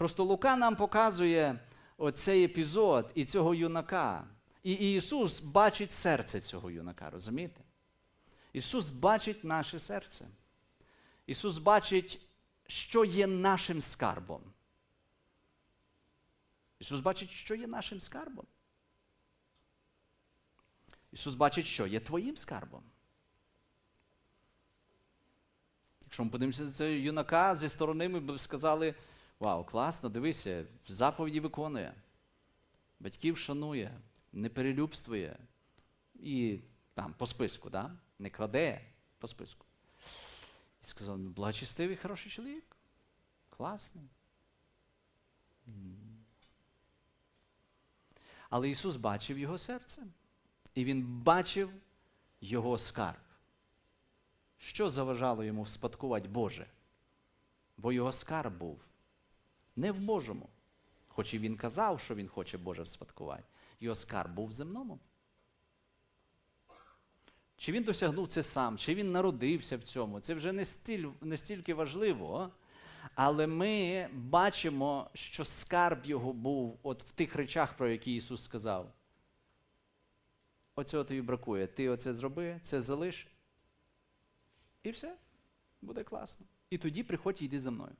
Просто Лука нам показує оцей епізод і цього юнака. І Ісус бачить серце цього юнака, розумієте? Ісус бачить наше серце. Ісус бачить, що є нашим скарбом. Ісус бачить, що є нашим скарбом. Ісус бачить, що є твоїм скарбом. Якщо ми подивимося на цього юнака зі сторони, ми б сказали: Вау, класно, дивися, заповіді виконує, батьків шанує, не перелюбствує і там по списку, да? не краде по списку. І сказав, ну, благочестивий, хороший чоловік. Класний. Але Ісус бачив його серце. І Він бачив його скарб. Що заважало йому вспадкувати Боже? Бо його скарб був не в Божому. Хоч і він казав, що він хоче Боже вспадкувати, його скарб був в земному. Чи він досягнув це сам, чи він народився в цьому, це вже не, стиль, не стільки важливо. Але ми бачимо, що скарб його був от в тих речах, про які Ісус сказав. Оцього тобі бракує. Ти оце зроби, це залиш. І все, буде класно. І тоді приходь і йди за мною.